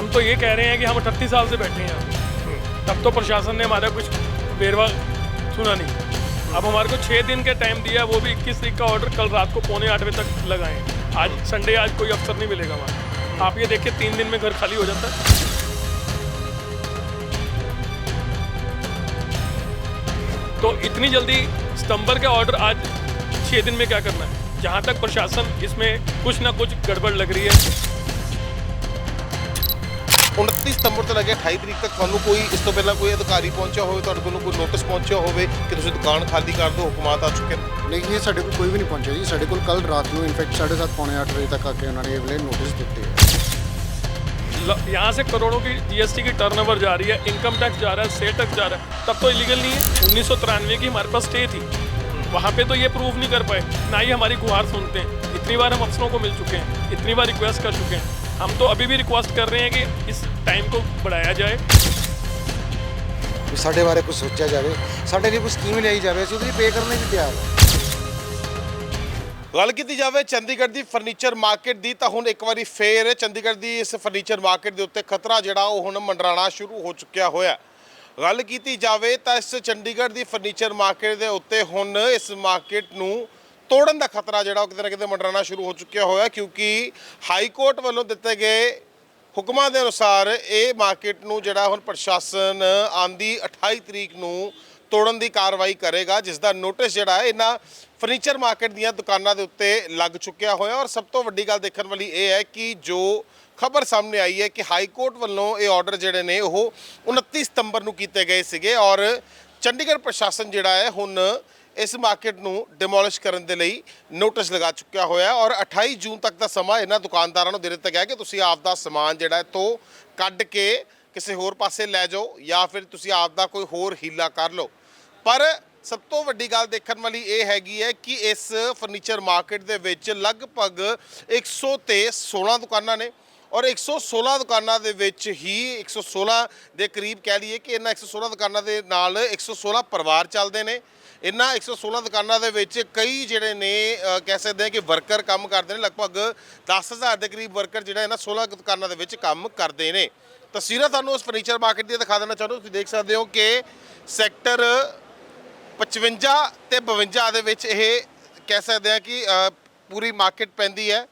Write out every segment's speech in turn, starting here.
हम तो ये कह रहे हैं कि हम अठतीस साल से बैठे हैं। तब तो प्रशासन ने हमारा कुछ बेरवा सुना नहीं। अब हमारे को छः दिन का टाइम दिया, वो भी इक्कीस तारीख का ऑर्डर कल रात को पौने आठ बजे तक लगाए। आज संडे आज कोई अफसर नहीं मिलेगा हमारा आप ये देखिए, तीन दिन में घर खाली हो जाता है। तो इतनी जल्दी सितंबर के ऑर्डर आज छः दिन में क्या करना है? जहाँ तक प्रशासन इसमें कुछ ना कुछ गड़बड़ लग रही है। 29 ਸਤੰਬਰ ਤੋਂ ਲੈ ਕੇ 28 ਤਰੀਕ ਤੱਕ ਤੁਹਾਨੂੰ ਕੋਈ ਇਸ ਤੋਂ ਪਹਿਲਾਂ ਕੋਈ ਅਧਿਕਾਰੀ ਪਹੁੰਚਿਆ ਹੋਵੇ ਤੁਹਾਡੇ ਕੋਲੋਂ ਕੋਈ ਨੋਟਿਸ ਪਹੁੰਚਿਆ ਹੋਵੇ ਕਿ ਤੁਸੀਂ ਦੁਕਾਨ ਖਾਲੀ ਕਰ ਦਿਓ ਹੁਕਮਾਤ ਆ ਚੁੱਕੇ ਨੇ ਨਹੀਂ ਇਹ ਸਾਡੇ ਕੋਲ ਕੋਈ ਵੀ ਨਹੀਂ ਪਹੁੰਚਿਆ ਜੀ ਸਾਡੇ ਕੋਲ ਕੱਲ ਰਾਤ ਨੂੰ ਇਨਫੈਕਟ 7:30 ਪੌਣੇ 8 ਵਜੇ ਤੱਕ ਆ ਕੇ ਉਹਨਾਂ ਨੇ ਇਹ ਵਾਲੇ ਨੋਟਿਸ ਦਿੱਤੇ ਹੈ ल- यहाँ से करोड़ों की जीएसटी की टर्नओवर जा रही है इनकम टैक्स जा रहा है सेल टैक्स जा रहा है तब तो इलीगल नहीं है उन्नीस की हमारे पास स्टे थी वहाँ पे तो ये प्रूव नहीं कर पाए ना ही हमारी गुहार सुनते हैं इतनी बार हम अफसरों को मिल चुके हैं इतनी बार रिक्वेस्ट कर चुके हैं हम तो अभी भी रिक्वेस्ट कर रहे हैं कि इस टाइम को बढ़ाया जाए ਵੀ ਸਾਡੇ ਬਾਰੇ ਕੁਝ ਸੋਚਿਆ ਜਾਵੇ ਸਾਡੇ ਲਈ ਕੋਈ ਸਕੀਮ ਲਿਆਈ ਜਾਵੇ ਅਸੀਂ ਉਹਦੇ ਲਈ ਪੇ ਕਰਨ ਲਈ ਵੀ ਤਿਆਰ ਹਾਂ ਗੱਲ ਕੀਤੀ ਜਾਵੇ ਚੰਡੀਗੜ੍ਹ ਦੀ ਫਰਨੀਚਰ ਮਾਰਕੀਟ ਦੀ ਤਾਂ ਹੁਣ ਇੱਕ ਵਾਰੀ ਫੇਰ ਚੰਡੀਗੜ੍ਹ ਦੀ ਇਸ ਫਰਨੀਚਰ ਮਾਰਕੀਟ ਦੇ ਉੱਤੇ ਖਤਰਾ ਜਿਹੜਾ ਉਹ ਹੁਣ ਮੰਡਰਾਣਾ ਸ਼ੁਰੂ ਹੋ ਚੁੱਕਿਆ ਹੋਇਆ ਗੱਲ ਕੀਤੀ ਜਾਵੇ ਤਾਂ ਇਸ ਚੰਡੀਗੜ੍ਹ ਦੀ ਫਰਨੀਚਰ ਮਾਰਕੀਟ ਦੇ ਉੱਤੇ ਹੁਣ ਇਸ ਮਾਰਕੀਟ ਨੂੰ ਤੋੜਨ ਦਾ ਖਤਰਾ ਜਿਹੜਾ ਉਹ ਕਿਤੇ ਨਾ ਕਿਤੇ ਮੰਡਰਾਣਾ ਸ਼ੁਰੂ ਹੋ ਚੁੱਕਿਆ ਹੋਇਆ, ਕਿਉਂਕਿ ਹਾਈ ਕੋਰਟ ਵੱਲੋਂ ਦਿੱਤੇ ਗਏ ਹੁਕਮਾਂ ਦੇ ਅਨੁਸਾਰ ਇਹ ਮਾਰਕੀਟ ਨੂੰ ਜਿਹੜਾ ਹੁਣ ਪ੍ਰਸ਼ਾਸਨ ਆਂਦੀ 28 ਤਰੀਕ ਨੂੰ ਤੋੜਨ ਦੀ ਕਾਰਵਾਈ ਕਰੇਗਾ ਜਿਸ ਦਾ ਨੋਟਿਸ ਜਿਹੜਾ ਹੈ, ਇਹਨਾਂ ਫਰਨੀਚਰ ਮਾਰਕੀਟ ਦੀਆਂ ਦੁਕਾਨਾਂ ਦੇ ਉੱਤੇ ਲੱਗ ਚੁੱਕਿਆ ਹੋਇਆ। ਔਰ ਸਭ ਤੋਂ ਵੱਡੀ ਗੱਲ ਦੇਖਣ ਵਾਲੀ ਇਹ ਹੈ ਕਿ ਜੋ ਖਬਰ ਸਾਹਮਣੇ ਆਈ ਹੈ ਕਿ ਹਾਈ ਕੋਰਟ ਵੱਲੋਂ ਇਹ ਆਰਡਰ ਜਿਹੜੇ ਨੇ, ਉਹ 29 ਸਤੰਬਰ ਨੂੰ ਕੀਤੇ ਗਏ ਸੀਗੇ। ਔਰ ਚੰਡੀਗੜ੍ਹ ਪ੍ਰਸ਼ਾਸਨ ਜਿਹੜਾ ਹੈ, ਹੁਣ ਇਸ ਮਾਰਕੀਟ ਨੂੰ ਡਿਮੋਲਿਸ਼ ਕਰਨ ਦੇ ਲਈ ਨੋਟਿਸ ਲਗਾ ਚੁੱਕਿਆ ਹੋਇਆ ਔਰ 28 ਜੂਨ ਤੱਕ ਦਾ ਸਮਾਂ ਇਹਨਾਂ ਦੁਕਾਨਦਾਰਾਂ ਨੂੰ ਦੇ ਦਿੱਤਾ ਗਿਆ ਕਿ ਤੁਸੀਂ ਆਪ ਦਾ ਸਮਾਨ ਜਿਹੜਾ ਹੈ ਤੋਂ ਕੱਢ ਕੇ ਕਿਸੇ ਹੋਰ ਪਾਸੇ ਲੈ ਜਾਓ ਜਾਂ ਫਿਰ ਤੁਸੀਂ ਆਪ ਦਾ ਕੋਈ ਹੋਰ ਹੀਲਾ ਕਰ ਲਓ। ਪਰ ਸਭ ਤੋਂ ਵੱਡੀ ਗੱਲ ਦੇਖਣ ਵਾਲੀ ਇਹ ਹੈਗੀ ਹੈ ਕਿ ਇਸ ਫਰਨੀਚਰ ਮਾਰਕੀਟ ਦੇ ਵਿੱਚ ਲਗਭਗ 100 ਤੇ 16 ਦੁਕਾਨਾਂ ਨੇ ਔਰ 116 ਦੁਕਾਨਾਂ ਦੇ ਵਿੱਚ ਹੀ 116 ਦੇ ਕਰੀਬ ਕਹਿ ਲਈਏ ਕਿ ਇਹਨਾਂ 116 ਦੁਕਾਨਾਂ ਦੇ ਨਾਲ 116 ਪਰਿਵਾਰ ਚੱਲਦੇ ਨੇ। ਇਹਨਾਂ 116 ਦੁਕਾਨਾਂ ਦੇ ਵਿੱਚ ਕਈ ਜਿਹੜੇ ਨੇ ਅ, ਕਹਿ ਸਕਦੇ ਹਾਂ ਕਿ ਵਰਕਰ ਕੰਮ ਕਰਦੇ ਨੇ ਲਗਭਗ 10000 ਦੇ ਕਰੀਬ ਵਰਕਰ ਜਿਹੜਾ ਇਹਨਾਂ 16 ਦੁਕਾਨਾਂ ਦੇ ਵਿੱਚ ਕੰਮ ਕਰਦੇ ਨੇ। ਤਸਵੀਰਾਂ ਤੁਹਾਨੂੰ ਉਸ ਫਰਨੀਚਰ ਮਾਰਕੀਟ ਦੀਆਂ ਦਿਖਾ ਦੇਣਾ ਚਾਹੁੰਦਾ ਤੁਸੀਂ ਦੇਖ ਸਕਦੇ ਹੋ ਕਿ ਸੈਕਟਰ 55 ਤੇ 52 ਦੇ ਵਿੱਚ ਇਹ ਕਹਿ ਸਕਦੇ ਹਾਂ ਕਿ ਅ, ਪੂਰੀ ਮਾਰਕੀਟ ਪੈਂਦੀ ਹੈ।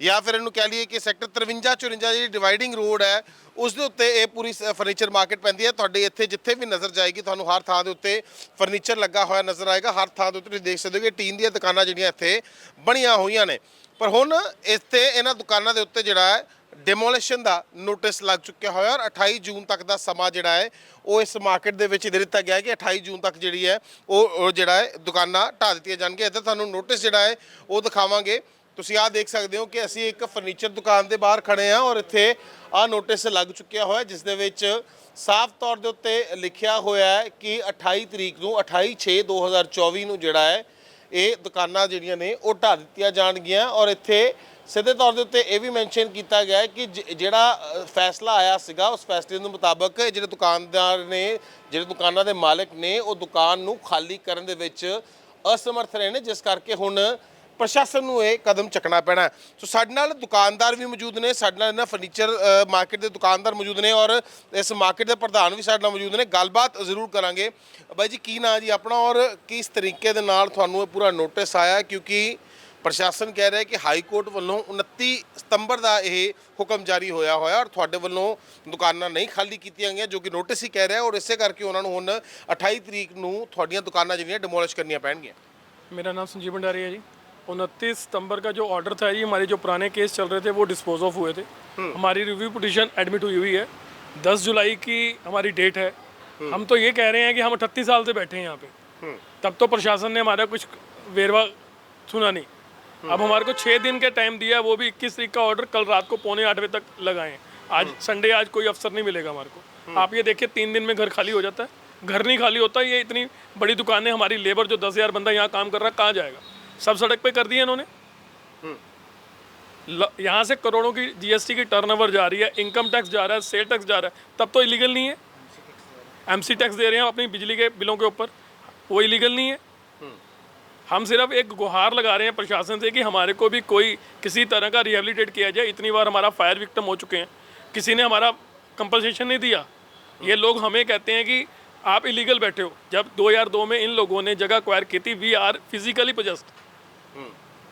ਜਾਂ ਫਿਰ ਇਹਨੂੰ ਕਹਿ ਲਈਏ ਕਿ ਸੈਕਟਰ 53 54 ਜਿਹੜੀ ਡਿਵਾਈਡਿੰਗ ਰੋਡ ਹੈ, ਉਸ ਦੇ ਉੱਤੇ ਇਹ ਪੂਰੀ ਫਰਨੀਚਰ ਮਾਰਕੀਟ ਪੈਂਦੀ ਹੈ। ਤੁਹਾਡੇ ਇੱਥੇ ਜਿੱਥੇ ਵੀ ਨਜ਼ਰ ਜਾਏਗੀ, ਤੁਹਾਨੂੰ ਹਰ ਥਾਂ ਦੇ ਉੱਤੇ ਫਰਨੀਚਰ ਲੱਗਾ ਹੋਇਆ ਨਜ਼ਰ ਆਏਗਾ। ਹਰ ਥਾਂ ਦੇ ਉੱਤੇ ਤੁਸੀਂ ਦੇਖ ਸਕਦੇ ਹੋ ਕਿ ਟੀਨ ਦੀਆਂ ਦੁਕਾਨਾਂ ਜਿਹੜੀਆਂ ਇੱਥੇ ਬਣੀਆਂ ਹੋਈਆਂ ਨੇ। ਪਰ ਹੁਣ ਇੱਥੇ ਇਹਨਾਂ ਦੁਕਾਨਾਂ ਦੇ ਉੱਤੇ ਜਿਹੜਾ ਹੈ ਡਿਮੋਲੀਸ਼ਨ ਦਾ ਨੋਟਿਸ ਲੱਗ ਚੁੱਕਿਆ ਹੋਇਆ ਔਰ 28 ਜੂਨ ਤੱਕ ਦਾ ਸਮਾਂ ਜਿਹੜਾ ਹੈ, ਉਹ ਇਸ ਮਾਰਕੀਟ ਦੇ ਵਿੱਚ ਦੇ ਦਿੱਤਾ ਗਿਆ ਕਿ 28 ਜੂਨ ਤੱਕ ਜਿਹੜੀ ਹੈ, ਉਹ ਉਹ ਜਿਹੜਾ ਹੈ ਦੁਕਾਨਾਂ ਢਾ ਦਿੱਤੀਆਂ ਜਾਣਗੀਆਂ। ਇੱਧਰ ਤੁਹਾਨੂੰ ਨੋਟਿਸ ਜਿਹੜਾ ਹੈ, ਉਹ ਦਿਖਾਵਾਂਗੇ। ਤੁਸੀਂ ਆਹ ਦੇਖ ਸਕਦੇ ਹੋ ਕਿ ਅਸੀਂ ਇੱਕ ਫਰਨੀਚਰ ਦੁਕਾਨ ਦੇ ਬਾਹਰ ਖੜੇ ਹਾਂ ਔਰ ਇੱਥੇ ਆਹ ਨੋਟਿਸ ਲੱਗ ਚੁੱਕਿਆ ਹੋਇਆ ਜਿਸ ਦੇ ਵਿੱਚ ਸਾਫ਼ ਤੌਰ ਦੇ ਉੱਤੇ ਲਿਖਿਆ ਹੋਇਆ ਹੈ ਕਿ 28 ਤਰੀਕ ਨੂੰ 28 6 2024 ਨੂੰ ਜਿਹੜਾ ਹੈ, ਇਹ ਦੁਕਾਨਾਂ ਜਿਹੜੀਆਂ ਨੇ ਉਹ ਢਾ ਦਿੱਤੀਆਂ ਜਾਣਗੀਆਂ ਔਰ ਇੱਥੇ ਸਿੱਧੇ ਤੌਰ ਦੇ ਉੱਤੇ ਇਹ ਵੀ ਮੈਂਸ਼ਨ ਕੀਤਾ ਗਿਆ ਹੈ ਕਿ ਜਿਹੜਾ ਫੈਸਲਾ ਆਇਆ ਸੀਗਾ ਉਸ ਫੈਸਲੇ ਦੇ ਮੁਤਾਬਕ ਜਿਹੜੇ ਦੁਕਾਨਦਾਰ ਨੇ, ਜਿਹੜੇ ਦੁਕਾਨਾਂ ਦੇ ਮਾਲਕ ਨੇ, ਉਹ ਦੁਕਾਨ ਨੂੰ ਖਾਲੀ ਕਰਨ ਦੇ ਵਿੱਚ ਅਸਮਰਥ ਰਹੇ ਨੇ, ਜਿਸ ਕਰਕੇ ਹੁਣ ਪ੍ਰਸ਼ਾਸਨ ਨੂੰ ਇਹ ਕਦਮ ਚੱਕਣਾ ਪੈਣਾ ਸੋ ਸਾਡੇ ਨਾਲ ਦੁਕਾਨਦਾਰ ਵੀ ਮੌਜੂਦ ਨੇ, ਸਾਡੇ ਨਾਲ ਇਹਨਾਂ ਫਰਨੀਚਰ ਮਾਰਕੀਟ ਦੇ ਦੁਕਾਨਦਾਰ ਮੌਜੂਦ ਨੇ ਔਰ ਇਸ ਮਾਰਕੀਟ ਦੇ ਪ੍ਰਧਾਨ ਵੀ ਸਾਡੇ ਨਾਲ ਮੌਜੂਦ ਨੇ। ਗੱਲਬਾਤ ਜ਼ਰੂਰ ਕਰਾਂਗੇ। ਬਾਈ ਜੀ, ਕੀ ਨਾਂ ਜੀ ਆਪਣਾ ਔਰ ਕਿਸ ਤਰੀਕੇ ਦੇ ਨਾਲ ਤੁਹਾਨੂੰ ਇਹ ਪੂਰਾ ਨੋਟਿਸ ਆਇਆ ਕਿਉਂਕਿ ਪ੍ਰਸ਼ਾਸਨ ਕਹਿ ਰਿਹਾ ਕਿ ਹਾਈ ਕੋਰਟ ਵੱਲੋਂ 29 ਸਤੰਬਰ ਦਾ ਇਹ ਹੁਕਮ ਜਾਰੀ ਹੋਇਆ ਹੋਇਆ ਔਰ ਤੁਹਾਡੇ ਵੱਲੋਂ ਦੁਕਾਨਾਂ ਨਹੀਂ ਖਾਲੀ ਕੀਤੀਆਂ ਗਈਆਂ, ਜੋ ਕਿ ਨੋਟਿਸ ਹੀ ਕਹਿ ਰਿਹਾ ਔਰ ਇਸੇ ਕਰਕੇ ਉਹਨਾਂ ਨੂੰ ਹੁਣ 28 ਤਰੀਕ ਨੂੰ ਤੁਹਾਡੀਆਂ ਦੁਕਾਨਾਂ ਜਿਹੜੀਆਂ ਡਿਮੋਲਿਸ਼ ਕਰਨੀਆਂ ਪੈਣਗੀਆਂ। ਮੇਰਾ ਨਾਮ ਸੰਜੀਵ ਭੰਡਾਰੀ ਹੈ ਜੀ। उनतीस सितंबर का जो ऑर्डर था जी हमारे जो पुराने केस चल रहे थे वो डिस्पोज ऑफ़ हुए थे। हमारी रिव्यू पिटीशन एडमिट हुई हुई है। दस जुलाई की हमारी डेट है। हम तो ये कह रहे हैं कि हम अठतीस साल से बैठे हैं यहाँ पे। तब तो प्रशासन ने हमारा कुछ वेरवा सुना नहीं। अब हमारे को छः दिन के टाइम दिया वो भी इक्कीस तारीख का ऑर्डर कल रात को पौने आठ बजे तक लगाए। आज संडे आज कोई अफसर नहीं मिलेगा हमारे को। आप ये देखिए तीन दिन में घर खाली हो जाता है। घर नहीं खाली होता ये इतनी बड़ी दुकानें हमारी लेबर जो दस हज़ार बंदा यहाँ काम कर रहा है कहाँ जाएगा? सब सड़क पे कर दिए इन्होंने। यहाँ से करोड़ों की जीएसटी की टर्नओवर जा रही है इनकम टैक्स जा रहा है सेल टैक्स जा रहा है तब तो इलीगल नहीं है। एमसी टैक्स दे रहे हैं अपनी बिजली के बिलों के ऊपर वो इलीगल नहीं है। हम सिर्फ़ एक गुहार लगा रहे हैं प्रशासन से कि हमारे को भी कोई किसी तरह का रिहेबिलिटेट किया जाए इतनी बार हमारा फायर विक्टम हो चुके हैं। किसी ने हमारा कंपनसेशन नहीं दिया। ये लोग हमें कहते हैं कि आप इलीगल बैठे हो। जब 2002 में इन लोगों ने जगह अक्वायर की थी वी आर फिजिकली पोजेस्ड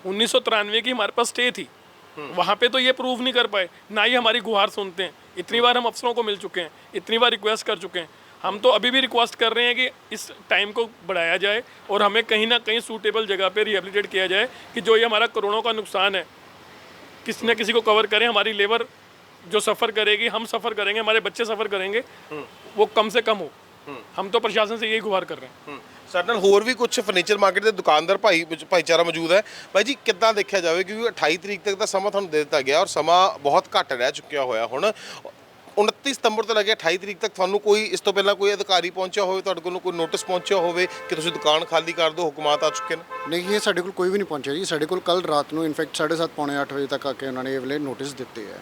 उन्नीस सौ तिरानवे की हमारे पास स्टे थी। वहाँ पे तो ये प्रूव नहीं कर पाए। ना ही हमारी गुहार सुनते हैं। इतनी बार हम अफसरों को मिल चुके हैं। इतनी बार रिक्वेस्ट कर चुके हैं। हम तो अभी भी रिक्वेस्ट कर रहे हैं कि इस टाइम को बढ़ाया जाए और हमें कहीं ना कहीं सूटेबल जगह पे रिहेबिलिटेट किया जाए कि जो ये हमारा करोड़ों का नुकसान है, किसी न किसी को कवर करें। हमारी लेबर जो सफ़र करेगी, हम सफ़र करेंगे, हमारे बच्चे सफ़र करेंगे, वो कम से कम हो। हम तो प्रशासन से यही गुहार कर रहे हैं। ਸਾਡੇ ਨਾਲ ਹੋਰ ਵੀ ਕੁਝ ਫਰਨੀਚਰ ਮਾਰਕੀਟ ਦੇ ਦੁਕਾਨਦਾਰ ਭਾਈ ਵਿੱਚ ਭਾਈਚਾਰਾ ਮੌਜੂਦ ਹੈ। ਭਾਈ ਜੀ, ਕਿੱਦਾਂ ਦੇਖਿਆ ਜਾਵੇ? ਕਿਉਂਕਿ 28 ਤਰੀਕ ਤੱਕ ਦਾ ਸਮਾਂ ਤੁਹਾਨੂੰ ਦੇ ਦਿੱਤਾ ਗਿਆ ਔਰ ਸਮਾਂ ਬਹੁਤ ਘੱਟ ਰਹਿ ਚੁੱਕਿਆ ਹੋਇਆ ਹੁਣ। 29 ਸਤੰਬਰ ਤੋਂ ਲੈ ਕੇ 28 ਤਰੀਕ ਤੱਕ ਤੁਹਾਨੂੰ ਕੋਈ ਇਸ ਤੋਂ ਪਹਿਲਾਂ ਕੋਈ ਅਧਿਕਾਰੀ ਪਹੁੰਚਿਆ ਹੋਵੇ ਤੁਹਾਡੇ ਕੋਲ ਕੋਈ ਨੋਟਿਸ ਪਹੁੰਚਿਆ ਹੋਵੇ ਕਿ ਤੁਸੀਂ ਦੁਕਾਨ ਖਾਲੀ ਕਰ ਦਿਓ ਹੁਕਮਾਤ ਆ ਚੁੱਕੇ ਨੇ? ਨਹੀਂ ਇਹ ਸਾਡੇ ਕੋਲ ਕੋਈ ਵੀ ਨਹੀਂ ਪਹੁੰਚਿਆ ਜੀ। ਸਾਡੇ ਕੋਲ ਕੱਲ ਰਾਤ ਨੂੰ ਇਨਫੈਕਟ 7:30 ਪੌਣੇ 8 ਵਜੇ ਤੱਕ ਆ ਕੇ ਉਹਨਾਂ ਨੇ ਇਹ ਵੇਲੇ ਨੋਟਿਸ ਦਿੱਤੇ ਆ।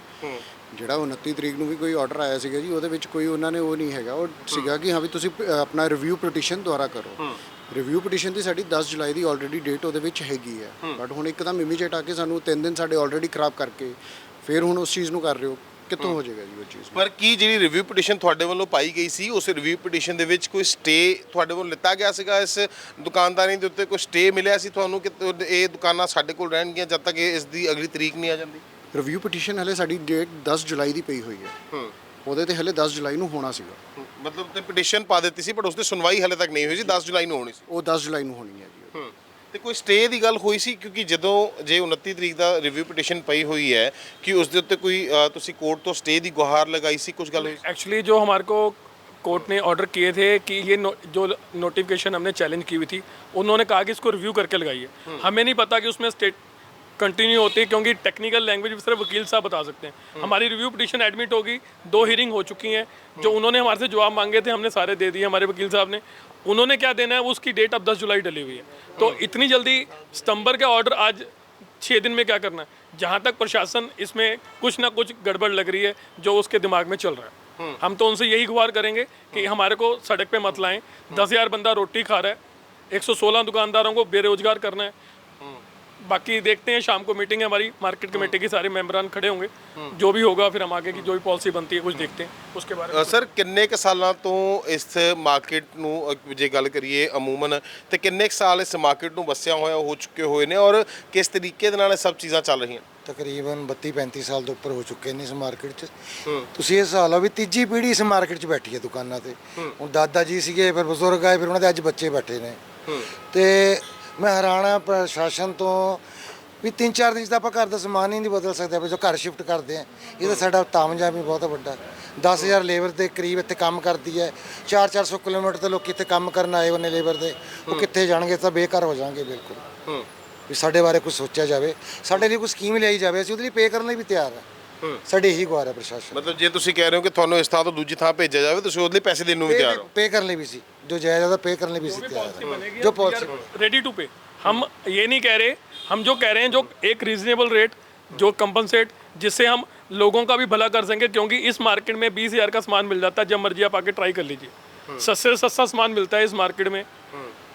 ਜਿਹੜਾ 29 ਤਰੀਕ ਨੂੰ ਵੀ ਕੋਈ ਆਰਡਰ ਆਇਆ ਸੀਗਾ ਜੀ ਉਹਦੇ ਵਿੱਚ ਕੋਈ ਉਹਨਾਂ ਨੇ ਉਹ ਨਹੀਂ ਹੈਗਾ। ਉਹ ਸੀਗਾ ਕਿ ਹਾਂ ਵੀ ਤੁਸੀਂ ਆਪਣਾ ਰਿਵਿਊ ਪਟੀਸ਼ਨ ਦੁਆਰਾ ਕਰੋ। ਰਿਵਿਊ ਪਟੀਸ਼ਨ ਦੀ ਸਾਡੀ 10 ਜੁਲਾਈ ਦੀ ਆਲਰੇਡੀ ਡੇਟ ਉਹਦੇ ਵਿੱਚ ਹੈਗੀ ਹੈ। ਬਟ ਹੁਣ ਇੱਕਦਮ ਇਮੀਡੀਏਟ ਆ ਕੇ ਸਾਨੂੰ 3 ਦਿਨ ਸਾਡੇ ਆਲਰੇਡੀ ਖਰਾਬ ਕਰਕੇ ਫਿਰ ਹੁਣ ਉਸ ਚੀਜ਼ ਨੂੰ ਕਰ ਰਹੇ ਹੋ। ਕਿੱਥੋਂ ਹੋ। ਜਾਏਗਾ ਜੀ ਉਹ ਚੀਜ਼? ਪਰ ਕੀ ਜਿਹੜੀ ਰਿਵਿਊ ਪਟੀਸ਼ਨ ਤੁਹਾਡੇ ਵੱਲੋਂ ਪਾਈ ਗਈ ਸੀ ਉਸ ਰਿਵਿਊ ਪਟੀਸ਼ਨ ਦੇ ਵਿੱਚ ਕੋਈ ਸਟੇ ਤੁਹਾਡੇ ਵੱਲੋਂ ਲਿੱਤਾ ਗਿਆ ਸੀਗਾ? ਇਸ ਦੁਕਾਨਦਾਰੀ ਦੇ ਉੱਤੇ ਕੋਈ ਸਟੇ ਮਿਲਿਆ ਸੀ ਤੁਹਾਨੂੰ ਕਿ ਤੁ- ਇਹ ਦੁਕਾਨਾਂ ਸਾਡੇ ਕੋਲ ਰਹਿਣਗੀਆਂ ਜਦ ਤੱਕ ਇਸ ਦੀ ਅਗਲੀ ਤਰੀਕ ਨਹੀਂ ਆ ਜਾਂਦੀ? ਰਿਵਿਊ ਪਟੀਸ਼ਨ ਹਲੇ ਸਾਡੀ ਡੇਟ 10 ਜੁਲਾਈ ਦੀ ਪਈ ਹੋਈ ਹੈ। ਹੂੰ। ਉਹਦੇ ਤੇ ਹਲੇ 10 ਜੁਲਾਈ ਨੂੰ ਹੋਣਾ ਸੀਗਾ। ਮਤਲਬ ਤੇ ਪਟੀਸ਼ਨ ਪਾ ਦਿੱਤੀ ਸੀ ਪਰ ਉਸ ਦੀ ਸੁਣਵਾਈ ਹਲੇ ਤੱਕ ਨਹੀਂ ਹੋਈ ਸੀ 10 ਜੁਲਾਈ ਨੂੰ ਹੋਣੀ ਸੀ। ਉਹ 10 ਜੁਲਾਈ ਨੂੰ ਹੋਣੀ ਹੈ ਜੀ। ਹੂੰ। ਤੇ ਕੋਈ ਸਟੇ ਦੀ ਗੱਲ ਹੋਈ ਸੀ ਕਿਉਂਕਿ ਜਦੋਂ ਜੇ 29 ਤਰੀਕ ਦਾ ਰਿਵਿਊ ਪਟੀਸ਼ਨ ਪਈ ਹੋਈ ਹੈ ਕਿ ਉਸ ਦੇ ਉੱਤੇ ਕੋਈ ਅ, ਤੁਸੀਂ ਕੋਰਟ ਤੋਂ ਸਟੇ ਦੀ ਗੁਹਾਰ ਲਗਾਈ ਸੀ ਕੁਝ ਗੱਲ ਹੋਈ ਸੀ? एक्चुअली जो हमारे को कोर्ट ने ऑर्डर किए थे कि ये नो, जो नोटिफिकेशन हमने चैलेंज की हुई थी उन्होंने कहा कि इसको रिव्यू करके लगाइए हमें नहीं पता कि उसमें स्टेट कंटिन्यू होती है क्योंकि टेक्निकल लैंग्वेज सिर्फ़ वकील साहब बता सकते हैं। हमारी रिव्यू पिटीशन एडमिट होगी दो हियरिंग हो चुकी हैं जो उन्होंने हमारे से जवाब मांगे थे हमने सारे दे दिए हमारे वकील साहब ने। उन्होंने क्या देना है उसकी डेट अब 10 जुलाई डली हुई है। तो इतनी जल्दी सितंबर का ऑर्डर आज छः दिन में क्या करना है? जहाँ तक प्रशासन इसमें कुछ ना कुछ गड़बड़ लग रही है जो उसके दिमाग में चल रहा है। हम तो उनसे यही गुहार करेंगे कि हमारे को सड़क पे मत लाएँ। दस हज़ार बंदा रोटी खा रहा है 116 दुकानदारों को बेरोजगार करना है। बाकी देखते हैं शाम को मीटिंग है हमारी मार्केट कमेटी के सारे मेंबरान खड़े होंगे जो भी होगा फिर हम आगे की जो भी पॉलिसी बनती है कुछ देखते हैं उसके बारे में ਅ, ਸਰ ਕਿੰਨੇ ਕ ਸਾਲਾਂ ਤੋਂ ਇਸ ਮਾਰਕੀਟ ਨੂੰ ਅ, ਜੇ ਗੱਲ ਕਰੀਏ ਅਮੂਮਨ ਤੇ ਕਿੰਨੇ ਕ ਸਾਲ ਇਸ ਮਾਰਕੀਟ ਨੂੰ ਵਸਿਆ ਹੋਇਆ ਹੋ ਚੁੱਕੇ ਹੋਏ ਨੇ ਔਰ ਕਿਸ ਤਰੀਕੇ ਦੇ ਨਾਲ ਇਹ ਸਭ ਚੀਜ਼ਾਂ ਚੱਲ ਰਹੀਆਂ ਤਕਰੀਬਨ 32 35 ਸਾਲ ਤੋਂ ਉੱਪਰ ਹੋ ਚੁੱਕੇ ਨੇ ਇਸ ਮਾਰਕੀਟ 'ਚ ਤੁਸੀਂ ਇਹ ਹਿਸਾਬ ਲਓ ਵੀ ਤੀਜੀ ਪੀੜ੍ਹੀ ਇਸ ਮਾਰਕੀਟ 'ਚ ਬੈਠੀ ਹੈ ਦੁਕਾਨਾਂ ਤੇ ਹੁਣ ਦਾਦਾ ਜੀ ਸੀਗੇ ਫਿਰ ਬਜ਼ੁਰਗ ਆਏ ਫਿਰ ਉਹਨਾਂ ਦੇ ਅੱਜ ਬੱਚੇ ਬੈਠੇ ਨੇ ਤੇ ਮੈਂ ਹੈਰਾਨਾ ਪ੍ਰਸ਼ਾਸਨ ਤੋਂ ਵੀ ਤਿੰਨ ਚਾਰ ਦਿਨ 'ਚ ਤਾਂ ਆਪਾਂ ਘਰ ਦਾ ਸਮਾਨ ਹੀ ਨਹੀਂ ਬਦਲ ਸਕਦੇ ਆਪਾਂ ਜੋ ਘਰ ਸ਼ਿਫਟ ਕਰਦੇ ਆ ਇਹ ਤਾਂ ਸਾਡਾ ਤਾਮਜਾ ਵੀ ਬਹੁਤ ਵੱਡਾ। 10000 ਲੇਬਰ ਦੇ ਕਰੀਬ ਇੱਥੇ ਕੰਮ ਕਰਦੀ ਹੈ। 4-400 ਕਿਲੋਮੀਟਰ ਤੋਂ ਲੋਕ ਇੱਥੇ ਕੰਮ ਕਰਨ ਆਏ ਉਹਨੇ ਲੇਬਰ ਦੇ। ਉਹ ਕਿੱਥੇ ਜਾਣਗੇ ਤਾਂ ਬੇਕਾਰ ਹੋ ਜਾਣਗੇ ਬਿਲਕੁਲ। ਵੀ ਸਾਡੇ ਬਾਰੇ ਕੁਝ ਸੋਚਿਆ ਜਾਵੇ। ਸਾਡੇ ਲਈ ਕੋਈ ਸਕੀਮ ਲਈ ਜਾਵੇ ਅਸੀਂ ਉਹਦੇ ਲਈ ਪੇ ਕਰਨ ਲਈ ਵੀ ਤਿਆਰ ਹਾਂ। ਸਾਡੇ ਇਹੀ ਗੁਹਾਰ ਹੈ ਪ੍ਰਸ਼ਾਸਨ ਮਤਲਬ ਜੇ ਤੁਸੀਂ ਕਹਿ ਰਹੇ ਹੋ ਕਿ ਤੁਹਾਨੂੰ ਇਸ ਥਾਂ ਤੋਂ ਦੂਜੀ ਥਾਂ ਭੇਜਿਆ ਜਾਵੇ ਤੁਸੀਂ ਉਹਦੇ ਲਈ ਪੈਸੇ ਦੇਣ ਨੂੰ ਵੀ ਤਿਆਰ ਹੋ ਪੇ ਕਰਨ ਲਈ ਵੀ ਸੀ ਜੋ ਜਾਇਜ਼ ਉਹਦਾ ਪੇ ਕਰਨ ਲਈ ਵੀ ਸੀ ਤਿਆਰ ਹਾਂ ਜੋ ਪਾਲਿਸੀ रेडी टू पे हम ये नहीं कह रहे हम जो कह रहे हैं जो एक रीजनेबल रेट जो कंपनसेट जिससे हम लोगों का भी भला कर सकेंगे क्योंकि इस मार्केट में बीस हज़ार का सामान मिल जाता है जब मर्जी आप आके ट्राई कर लीजिए सस्ते से सस्ता सामान मिलता है इस मार्केट में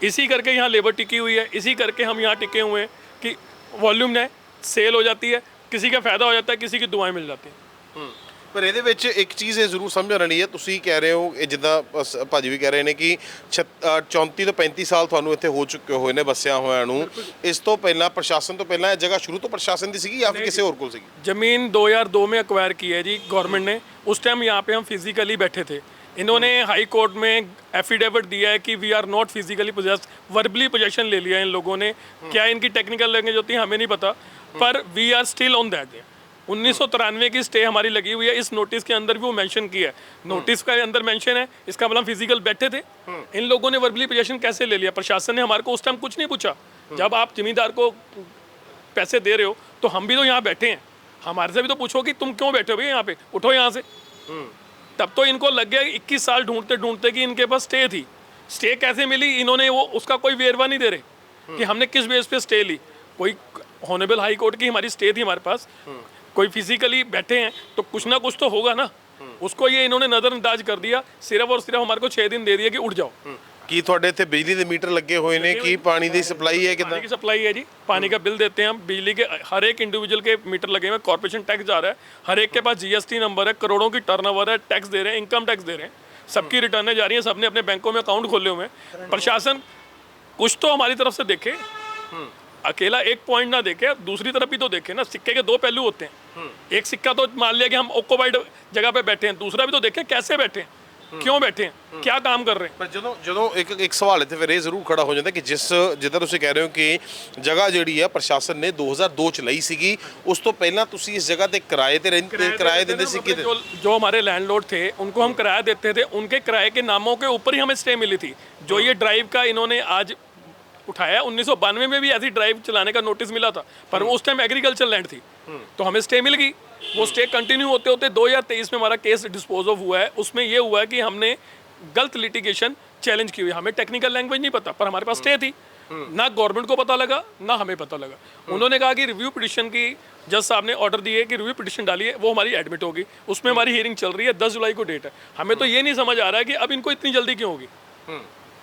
इसी करके यहाँ लेबर टिकी हुई है इसी करके हम यहाँ टिके हुए हैं कि वॉल्यूम है सेल हो जाती है किसी का फ़ायदा हो जाता है किसी की दुआएं मिल जाती हैं ਪਰ ਇਹਦੇ ਵਿੱਚ ਇੱਕ ਚੀਜ਼ ਇਹ ਜ਼ਰੂਰ ਸਮਝਣ ਵਾਲੀ ਹੈ ਤੁਸੀਂ ਕਹਿ ਰਹੇ ਹੋ ਇਹ ਜਿੱਦਾਂ ਅਸ- ਭਾਜੀ ਵੀ ਕਹਿ ਰਹੇ ਨੇ ਕਿ ਛੱਤ- ਅ, 34 ਤੋਂ 35 ਸਾਲ ਤੁਹਾਨੂੰ ਇੱਥੇ ਹੋ ਚੁੱਕੇ ਹੋਏ ਨੇ ਵਸਿਆ ਹੋਇਆਂ ਨੂੰ ਇਸ ਤੋਂ ਪਹਿਲਾਂ ਪ੍ਰਸ਼ਾਸਨ ਤੋਂ ਪਹਿਲਾਂ ਇਹ ਜਗ੍ਹਾ ਸ਼ੁਰੂ ਤੋਂ ਪ੍ਰਸ਼ਾਸਨ ਦੀ ਸੀਗੀ ਜਾਂ ਫਿਰ ਕਿਸੇ ਹੋਰ ਕੋਲ ਸੀਗੀ ज़मीन 2002 में अक्वायर की है जी गवर्नमेंट ने उस टाइम यहाँ पे हम फिजिकली बैठे थे इन्होंने हाई कोर्ट में एफिडेविट दिया है कि we are not physically possessed verbally possession ले लिया इन लोगों ने क्या इनकी टेक्निकल लैंग्वेज होती है हमें नहीं पता पर we are still on that उन्नीस सौ तिरानवे की स्टे हमारी लगी हुई है। इस नोटिस के अंदर भी वो मेंशन किया है। नोटिस का अंदर मेंशन है। इसका मतलब फ़िज़िकल बैठे थे। इन लोगों ने वर्बली पोजेशन कैसे ले लिया? प्रशासन ने हमारे को उस टाइम कुछ नहीं पूछा। जब आप जमींदार को पैसे दे रहे हो तो हम भी तो यहाँ बैठे हैं। हमारे से भी तो पूछो कि तुम क्यों बैठे हो भैया यहाँ पे? उठो यहाँ से। तब तो इनको लग गया 21 साल ढूंढते ढूंढते कि इनके पास स्टे थी। स्टे कैसे मिली? इन्होंने वो, उसका कोई वेरवा नहीं दे रहे कि हमने किस बेस पे स्टे ली। कोई हॉनेबल हाई कोर्ट की हमारी स्टे थी हमारे पास कोई फिजिकली बैठे हैं तो कुछ ना कुछ तो होगा ना उसको ये इन्होंने नज़रअंदाज कर दिया सिर्फ और सिर्फ हमारे को छः दिन दे दिया कि उठ जाओ ਕੀ ਤੁਹਾਡੇ ਇੱਥੇ ਬਿਜਲੀ ਦੇ ਮੀਟਰ ਲੱਗੇ ਹੋਏ ਨੇ ਕੀ ਪਾਣੀ ਦੀ ਸਪਲਾਈ ਹੈ ਕਿਦਾਂ पानी की सप्लाई है जी पानी का बिल देते हैं हम बिजली के हर एक इंडिविजुअल के मीटर लगे हुए हैं कॉर्पोरेशन टैक्स जा रहा है हर एक के पास जीएसटी नंबर है करोड़ों की टर्नओवर है टैक्स दे रहे हैं इनकम टैक्स दे रहे हैं सबकी रिटर्नें जा रही हैं सबने अपने बैंकों में अकाउंट खोले हुए हैं प्रशासन कुछ तो हमारी तरफ से देखे अकेला एक पॉइंट ना देखे दूसरी तरफ भी तो देखे ना सिक्के के दो पहलू होते हैं एक सिक्का तो मान लिया कि हम ओकोवाइड जगह पे बैठे हैं दूसरा भी तो देखें कैसे बैठे हैं क्यों बैठे हैं क्या काम कर रहे हैं ਪਰ ਜਦੋਂ ਜਦੋਂ ਇੱਕ ਇੱਕ ਸਵਾਲ ਇੱਥੇ ਫਿਰ ਇਹ ਜ਼ਰੂਰ ਖੜਾ ਹੋ ਜਾਂਦਾ ਕਿ ਜਿਸ ਜਿੱਦਾਂ ਤੁਸੀਂ ਕਹਿ ਰਹੇ ਹੋ ਕਿ ਜਗ੍ਹਾ ਜਿਹੜੀ ਹੈ ਪ੍ਰਸ਼ਾਸਨ ਨੇ 2002 ਚ ਲਈ ਸੀਗੀ ਉਸ ਤੋਂ ਪਹਿਲਾਂ ਤੁਸੀਂ ਇਸ ਜਗ੍ਹਾ ਤੇ ਕਿਰਾਏ ਤੇ ਰਹਿੰਦੇ ਕਿਰਾਏ ਦਿੰਦੇ ਸੀ कि ਕਿ जो जो हमारे लैंडलॉर्ड थे उनको हम किराया देते थे उनके किराए के नामों के ऊपर ही हमें स्टे मिली थी जो ये ड्राइव का इन्होंने आज उठाया। उन्नीस सौ बानवे में भी ऐसी ड्राइव चलाने का नोटिस मिला था पर वो उस टाइम एग्रीकल्चर लैंड थी। तो हमें स्टे मिल गई। वो स्टे कंटिन्यू होते होते 2023 में हमारा केस डिस्पोज ऑफ़ हुआ है। उसमें ये हुआ है कि हमने गलत लिटिगेशन चैलेंज की हुई। हमें टेक्निकल लैंग्वेज नहीं पता पर हमारे पास स्टे थी। ना गवर्नमेंट को पता लगा ना हमें पता लगा। उन्होंने कहा कि रिव्यू पिटिशन की जज साहब ने ऑर्डर दिए कि रिव्यू पिटिशन डालिए वो हमारी एडमिट होगी। उसमें हमारी हियरिंग चल रही है दस जुलाई को डेट है। हमें तो ये नहीं समझ आ रहा है कि अब इनको इतनी जल्दी क्यों होगी?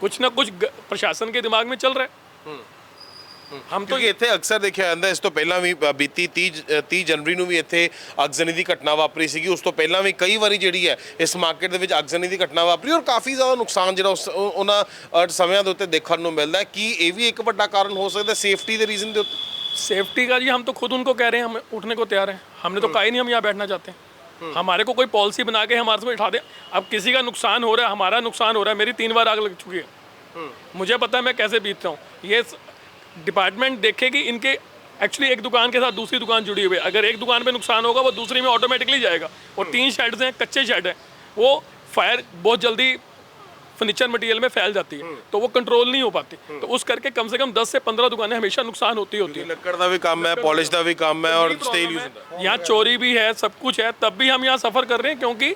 कुछ ना कुछ ग- प्रशासन के दिमाग में चल रहा है हम तो ਕਿਉਂਕਿ ਇੱਥੇ ਅਕਸਰ ਦੇਖਿਆ ਜਾਂਦਾ ਇਸ ਤੋਂ ਪਹਿਲਾਂ ਵੀ ਅ, ਬੀਤੀ 30 ਜ- ਅ, 30 ਜਨਵਰੀ ਨੂੰ ਵੀ ਇੱਥੇ ਅਗਜ਼ਨੀ ਦੀ ਘਟਨਾ ਵਾਪਰੀ ਸੀਗੀ ਉਸ ਤੋਂ ਪਹਿਲਾਂ ਵੀ ਕਈ ਵਾਰੀ ਜਿਹੜੀ ਹੈ ਇਸ ਮਾਰਕੀਟ ਦੇ ਵਿੱਚ ਅਗਜ਼ਨੀ ਦੀ ਘਟਨਾ ਵਾਪਰੀ ਔਰ ਕਾਫੀ ਜ਼ਿਆਦਾ ਨੁਕਸਾਨ ਜਿਹੜਾ ਉਸ ਉਹ- ਉਹਨਾਂ ਅ, ਸਮਿਆਂ ਦੇ ਉੱਤੇ ਦੇਖਣ ਨੂੰ ਮਿਲਦਾ ਹੈ ਕਿ ਇਹ ਵੀ ਇੱਕ ਵੱਡਾ ਕਾਰਨ ਹੋ ਸਕਦਾ ਸੇਫਟੀ ਦੇ ਰੀਜ਼ਨ ਦੇ ਉੱਤੇ सेफ्टी का जी हम तो खुद उनको कह रहे हैं हम उठने को तैयार हैं हमने तो कहा ही नहीं हम यहाँ बैठना चाहते हैं हमारे को कोई पॉलिसी बना के हमारे से उठा दे। अब किसी का नुकसान हो रहा है हमारा नुकसान हो रहा है मेरी तीन बार आग लग चुकी है। मुझे पता है मैं कैसे बीतता हूँ। ये डिपार्टमेंट देखेगी कि इनके एक्चुअली एक दुकान के साथ दूसरी दुकान जुड़ी हुई है। अगर एक दुकान पे नुकसान होगा वो दूसरी में ऑटोमेटिकली जाएगा। और तीन शेड्स हैं कच्चे शेड हैं। वो फायर बहुत जल्दी फर्नीचर मटेरियल में फैल जाती है तो वो कंट्रोल नहीं हो पाती। तो उस करके कम से कम 10 से 15 दुकानें हमेशा नुकसान होती होती है। लकड़ का भी काम है पॉलिश का भी काम है तो और स्टील यहाँ चोरी भी है सब कुछ है तब भी हम यहाँ सफ़र कर रहे हैं क्योंकि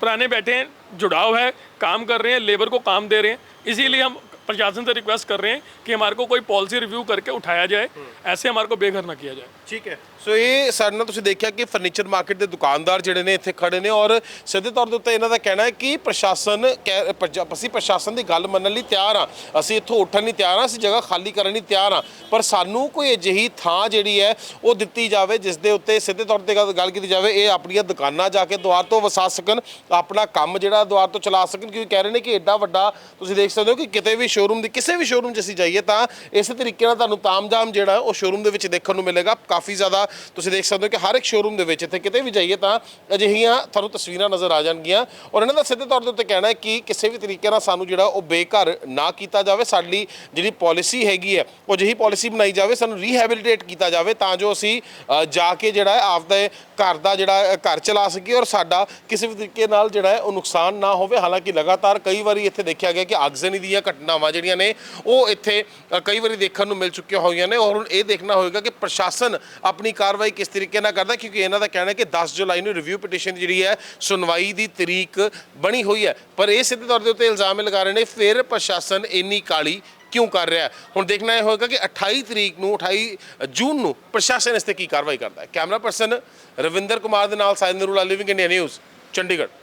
पुराने बैठे हैं जुड़ाव है काम कर रहे हैं लेबर को काम दे रहे हैं। इसीलिए हम प्रशासन से रिक्वेस्ट कर रहे हैं कि हमारे को कोई पॉलिसी रिव्यू करके उठाया जाए ऐसे हमारे को बेघर ना किया जाए ਠੀਕ ਹੈ ਸੋ ਇਹ ਸਾਡੇ ਨਾਲ ਤੁਸੀਂ ਦੇਖਿਆ ਕਿ ਫਰਨੀਚਰ ਮਾਰਕੀਟ ਦੇ ਦੁਕਾਨਦਾਰ ਜਿਹੜੇ ਨੇ ਇੱਥੇ ਖੜੇ ਨੇ ਔਰ ਸਿੱਧੇ ਤੌਰ ਦੇ ਉੱਤੇ ਇਹਨਾਂ ਦਾ ਕਹਿਣਾ ਹੈ ਕਿ ਪ੍ਰਸ਼ਾਸਨ ਕਹਿ- ਪ੍ਰਜਾ- ਅਸੀਂ ਪ੍ਰਸ਼ਾਸਨ ਦੀ ਗੱਲ ਮੰਨਣ ਲਈ ਤਿਆਰ ਹਾਂ ਅਸੀਂ ਇੱਥੋਂ ਉੱਠਣ ਲਈ ਤਿਆਰ ਹਾਂ ਅਸੀਂ ਜਗ੍ਹਾ ਖਾਲੀ ਕਰਨ ਲਈ ਤਿਆਰ ਹਾਂ ਪਰ ਸਾਨੂੰ ਕੋਈ ਅਜਿਹੀ ਥਾਂ ਜਿਹੜੀ ਹੈ ਉਹ ਦਿੱਤੀ ਜਾਵੇ ਜਿਸ ਦੇ ਉੱਤੇ ਸਿੱਧੇ ਤੌਰ ਤੇ ਗੱਲ ਗੱਲ ਕੀਤੀ ਜਾਵੇ ਇਹ ਆਪਣੀਆਂ ਦੁਕਾਨਾਂ ਜਾ ਕੇ ਦੁਆਰ ਤੋਂ ਵਸਾ ਸਕਣ ਆਪਣਾ ਕੰਮ ਜਿਹੜਾ ਦੁਆਰ ਤੋਂ ਚਲਾ ਸਕਣ ਕਿਉਂਕਿ ਕਹਿ ਰਹੇ ਨੇ ਕਿ ਐਡਾ ਵੱਡਾ ਤੁਸੀਂ ਦੇਖ ਸਕਦੇ ਹੋ ਕਿ ਕਿਤੇ ਵੀ ਸ਼ੋਰੂਮ ਦੀ, ਕਿਸੇ ਵੀ ਸ਼ੋਰੂਮ 'ਚ ਅਸੀਂ ਜਾਈਏ ਤਾਂ ਇਸੇ ਤਰੀਕੇ ਨਾਲ ਤੁਹਾਨੂੰ ਤਾਮਜਾਮ ਜਿਹੜਾ ਉਹ ਸ਼ੋਰੂਮ ਦੇ ਵਿੱਚ ਦੇਖਣ ਨੂੰ ਮਿਲੇਗਾ। ਕਾਫੀ ਜ਼ਿਆਦਾ ਤੁਸੀਂ ਦੇਖ ਸਕਦੇ ਹੋ ਕਿ ਹਰ ਇੱਕ ਸ਼ੋਰੂਮ ਦੇ ਵਿੱਚ ਇੱਥੇ ਕਿਤੇ ਵੀ ਜਾਈਏ ਤਾਂ ਅਜਿਹੀਆਂ ਤੁਹਾਨੂੰ ਤਸਵੀਰਾਂ ਨਜ਼ਰ ਆ ਜਾਣਗੀਆਂ। ਔਰ ਇਹਨਾਂ ਦਾ ਸਿੱਧੇ ਤੌਰ ਦੇ ਉੱਤੇ ਕਹਿਣਾ ਹੈ ਕਿ ਕਿਸੇ ਵੀ ਤਰੀਕੇ ਨਾਲ ਸਾਨੂੰ ਜਿਹੜਾ ਉਹ ਬੇਘਰ ਨਾ ਕੀਤਾ ਜਾਵੇ। ਸਾਡੀ ਜਿਹੜੀ ਪਾਲਿਸੀ ਹੈਗੀ ਹੈ, ਉਹ ਜਿਹੀ ਪਾਲਿਸੀ ਬਣਾਈ ਜਾਵੇ, ਸਾਨੂੰ ਰੀਹੈਬਿਲਿਟੇਟ ਕੀਤਾ ਜਾਵੇ ਤਾਂ ਜੋ ਅਸੀਂ ਜਾ ਕੇ ਜਿਹੜਾ ਹੈ ਆਪਦੇ ਘਰ ਦਾ ਜਿਹੜਾ ਘਰ ਚਲਾ ਸਕੀਏ ਔਰ ਸਾਡਾ ਕਿਸੇ ਵੀ ਤਰੀਕੇ ਨਾਲ ਜਿਹੜਾ ਹੈ ਉਹ ਨੁਕਸਾਨ ਨਾ ਹੋਵੇ। ਹਾਲਾਂਕਿ ਲਗਾਤਾਰ ਕਈ ਵਾਰੀ ਇੱਥੇ ਦੇਖਿਆ ਗਿਆ ਕਿ ਆਗਜ਼ਨੀ ਦੀਆਂ ਘਟਨਾਵਾਂ ਜਿਹੜੀਆਂ ਨੇ, ਉਹ ਇੱਥੇ ਕਈ ਵਾਰੀ ਦੇਖਣ ਨੂੰ ਮਿਲ ਚੁੱਕੀਆਂ ਹੋਈਆਂ ਨੇ ਔਰ ਹੁਣ ਇਹ ਦੇਖਣਾ ਹੋਏਗਾ ਕਿ ਪ੍ਰਸ਼ਾਸਨ ਆਪਣੀ ਕਾਰਵਾਈ ਕਿਸ ਤਰੀਕੇ ਨਾਲ ਕਰਦਾ ਕਿਉਂਕਿ ਇਹਨਾਂ ਦਾ ਕਹਿਣਾ ਹੈ ਕਿ 10 ਜੁਲਾਈ ਨੂੰ ਰਿਵਿਊ ਪਟੀਸ਼ਨ ਜਿਹੜੀ ਹੈ, ਸੁਣਵਾਈ ਦੀ ਤਰੀਕ ਬਣੀ ਹੋਈ ਹੈ। ਪਰ ਇਹ ਸਿੱਧੇ ਤੌਰ ਦੇ ਉੱਤੇ ਇਲਜ਼ਾਮ ਲਗਾ ਰਹੇ ਨੇ, ਫਿਰ ਪ੍ਰਸ਼ਾਸਨ ਇੰਨੀ ਕਾਲੀ ਕਿਉਂ ਕਰ ਰਿਹਾ ਹੈ? ਹੁਣ ਦੇਖਣਾ ਇਹ ਹੋਏਗਾ ਕਿ 28 ਤਰੀਕ ਨੂੰ 28 ਜੂਨ ਨੂੰ ਪ੍ਰਸ਼ਾਸਨ ਇਸ ਤੇ ਕੀ ਕਾਰਵਾਈ ਕਰਦਾ ਹੈ। ਕੈਮਰਾ ਪਰਸਨ ਰਵਿੰਦਰ ਕੁਮਾਰ ਦੇ ਨਾਲ Sain Narula living India news, Chandigarh.